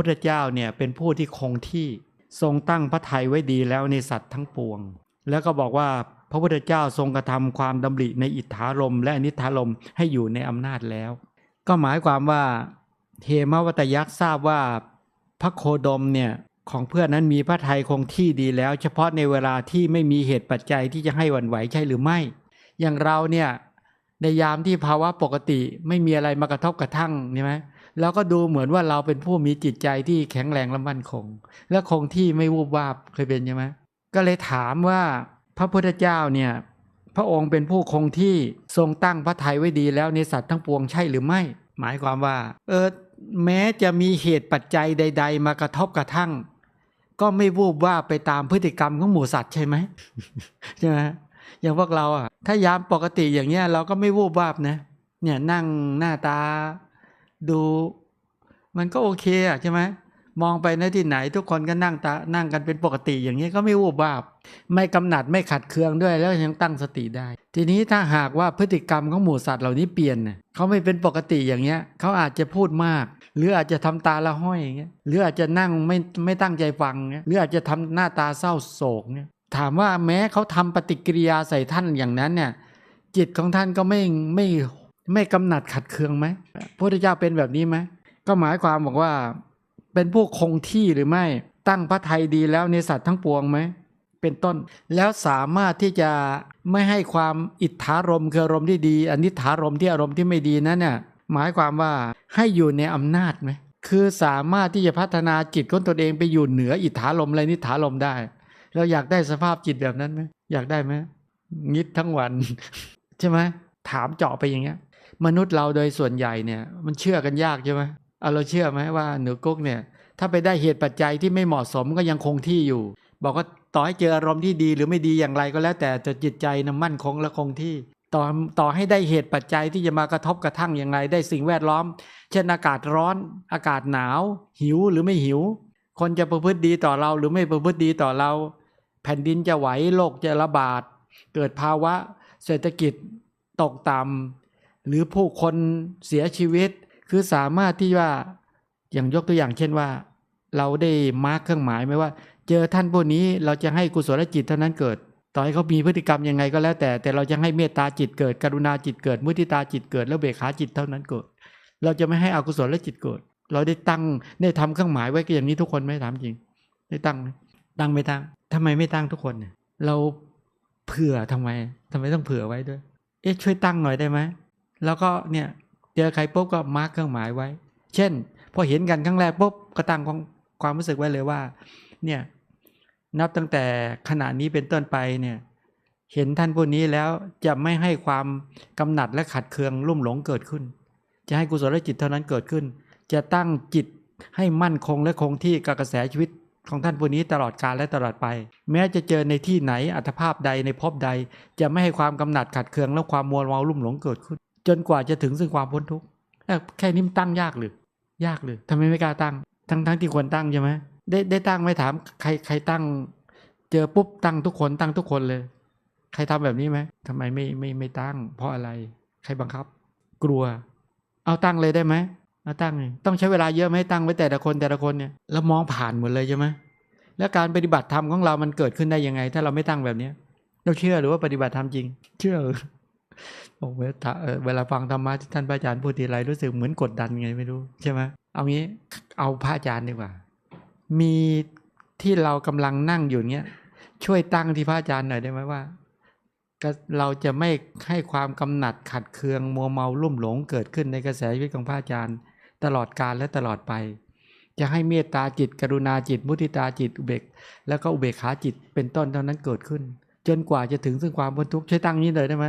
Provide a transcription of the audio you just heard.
พุทธเจ้าเนี่ยเป็นผู้ที่คงที่ทรงตั้งพระทัยไว้ดีแล้วในสัตว์ทั้งปวง แล้วก็บอกว่าพระพุทธเจ้าทรงกระทำความดำริในอิทธารม และอนิธารมให้อยู่ในอำนาจแล้ว ก็หมายความว่าเทมวัตยักษ์ทราบว่าพระโคดมเนี่ยของเพื่อนนั้นมีพระทัยคงที่ดีแล้ว เฉพาะในเวลาที่ไม่มีเหตุปัจจัยที่จะให้หวั่นไหวใช่หรือไม่ อย่างเราเนี่ยในยามที่ภาวะปกติไม่มีอะไรมากระทบกระทั่งใช่ไหม แล้วก็ดูเหมือนว่าเราเป็นผู้มีจิตใจที่แข็งแรงและมั่นคง และคงที่ไม่วูบวาบเคยเป็นใช่ไหมก็เลยถามว่าพระพุทธเจ้าเนี่ยพระองค์เป็นผู้คงที่ทรงตั้งพระทัยไว้ดีแล้วในสัตว์ทั้งปวงใช่หรือไม่ หมายความว่า เออแม้จะมีเหตุปัจจัยใด ๆ มากระทบกระทั่ง ก็ไม่วูบว่าบไปตามพฤติกรรมของหมูสัตว์ใช่ไหมใช่ไหมอย่างพวกเราอะ ถ้ายามปกติอย่างเงี้ยเราก็ไม่วูบวาบนะ เนี่ยนั่งหน้าตา ดู มันก็โอเคอะใช่ไหมมองไปในที่ไหนทุกคนก็นั่งตานั่งกันเป็นปกติอย่างเงี้ยก็ไม่วูบวาบ ไม่กำหนัดไม่ขัดเคืองด้วยแล้วยังตั้งสติได้ ทีนี้ถ้าหากว่าพฤติกรรมของหมูสัตว์เหล่านี้เปลี่ยนน่ะเขาไม่เป็นปกติอย่างเงี้ยเขาอาจจะพูดมาก หรืออาจจะทำตาละห้อยอย่างเงี้ยหรืออาจจะนั่งไม่ไม่ตั้งใจฟังเงี้ยหรืออาจจะทำหน้าตาเศร้าโศกเนี่ยถามว่าแม้เขาทำปฏิกิริยาใส่ท่านอย่างนั้นเนี่ยจิตของท่านก็ไม่ไม่ ไม่กำหนัดขัดเคืองไหมพระพุทธเจ้าเป็นแบบนี้ไหมก็หมายความบอกว่า เป็นผู้คงที่หรือไม่ตั้งพระไทยดีแล้วในสัตว์ทั้งปวงไหมเป็นต้นแล้วสามารถที่จะไม่ให้ความอิทธารมคืออารมณ์ที่ดีอนิถารมที่อารมณ์ที่ไม่ดีนั้นเนี่ยหมายความว่าให้อยู่ในอำนาจไหมคือสามารถที่จะพัฒนาจิตของตนเองไปอยู่เหนืออิทธารมและนิถารมได้ เราอยากได้สภาพจิตแบบนั้นไหมอยากได้ไหมงิดทั้งวัน ใช่ไหม ถามเจาะไปอย่างเงี้ย มนุษย์เราโดยส่วนใหญ่เนี่ย มันเชื่อกันยากใช่ไหมเอาเราเชื่อไหมว่าเหนือกุ๊กเนี่ย ถ้าไปได้เหตุปัจจัยที่ไม่เหมาะสมก็ยังคงที่อยู่ บอกว่าต่อให้เจออารมณ์ที่ดีหรือไม่ดีอย่างไรก็แล้ว แต่จะจิตใจนะมั่นคงและคงที่ต่อต่อให้ได้เหตุปัจจัยที่จะมากระทบกระทั่งอย่างไร ได้สิ่งแวดล้อม เช่นอากาศร้อน อากาศหนาว หิวหรือไม่หิว คนจะประพฤติดีต่อเราหรือไม่ประพฤติดีต่อเรา แผ่นดินจะไหวโลกจะระบาด เกิดภาวะ เศรษฐกิจ ตกต่ำหรือผู้คนเสียชีวิต คือสามารถที่ว่าอย่างยกตัวอย่างเช่นว่า เราได้มาร์กเครื่องหมายไหมว่า เจอท่านพวกนี้เราจะให้กุศลจิตเท่านั้นเกิด ต่อให้เขามีพฤติกรรมยังไงก็แล้วแต่ แต่เราจะให้เมตตาจิตเกิด กรุณาจิตเกิด มุทิตาจิตเกิด แล้วเบกขาจิตเท่านั้นเกิด เราจะไม่ให้อกุศลจิตเกิด เราได้ตั้งได้ทำเครื่องหมายไว้อย่างนี้ทุกคนไหมถามจริง ได้ตั้งไหมตั้งไม่ตั้งทำไมไม่ตั้งทุกคนเนี่ยเราเผื่อทำไมทำไมต้องเผื่อไว้ด้วย เอ๊ะช่วยตั้งหน่อยได้ไหมแล้วก็เนี่ยเจอใครปุ๊บก็มาร์กเครื่องหมายไว้ เช่น พอเห็นกันครั้งแรกปุ๊บก็ตั้งความความรู้สึกไว้เลยว่า เนี่ยนับตั้งแต่ขณะนี้เป็นต้นไปเนี่ย เห็นท่านพวกนี้แล้วจะไม่ให้ความกำหนัดและขัดเคืองลุ่มหลงเกิดขึ้น จะให้กุศลจิตเท่านั้นเกิดขึ้น จะตั้งจิตให้มั่นคงและคงที่กับกระแสชีวิต ของท่านผู้นี้ตลอดกาลและตลอดไป แม้จะเจอในที่ไหนอัตภาพใดในภพใด จะไม่ให้ความกำหนัดขัดเคืองและความมัวเมาลุ่มหลงเกิดขึ้น จนกว่าจะถึงซึ่งความพ้นทุกข์แค่นี้มันตั้งยากหรือยากเลยทำไมไม่กล้าตั้ง ทั้งทั้งที่ควรตั้งใช่ไหมได้ได้ตั้งไม่ถามใครใครตั้ง เจอปุ๊บตั้งทุกคนตั้งทุกคนเลย ใครทำแบบนี้ไหมทำไมไม่ไม่ไม่ตั้ง เพราะอะไร ใครบังคับ กลัว เอาตั้งเลยได้ไหมาตั้งต้องใช้เวลาเยอะไหมตั้งไว้แต่ละคนแต่ละคนเนี่ยแล้วมองผ่านหมดเลยใช่ไหมแล้วการปฏิบัติธรรมของเรามันเกิดขึ้นได้ยังไง ถ้าเราไม่ตั้งแบบเนี้ยเราเชื่อหรือว่าปฏิบัติธรรมจริง เชื่อโอ้เวลาเวลาฟังธรรมะที่ท่านพระอาจารย์พูดทีไรรู้สึกเหมือนกดดันไงไม่รู้ใช่ไหมเอางี้เอาพระอาจารย์ดีกว่า มีที่เรากำลังนั่งอยู่เนี้ยช่วยตั้งที่พระอาจารย์หน่อยได้ไหมว่าเราจะไม่ให้ความกำหนัดขัดเคืองมัวเมาลุ่มหลงเกิดขึ้นในกระแสชีวิตของพระอาจารย์ ตลอดกาลและตลอดไป จะให้เมตตาจิต กรุณาจิต มุทิตาจิตอุเบก แล้วก็อุเบกขาจิตเป็นต้นเท่านั้นเกิดขึ้น จนกว่าจะถึงซึ่งความพ้นทุกข์ช่วยตั้งนี้เลยได้ไหม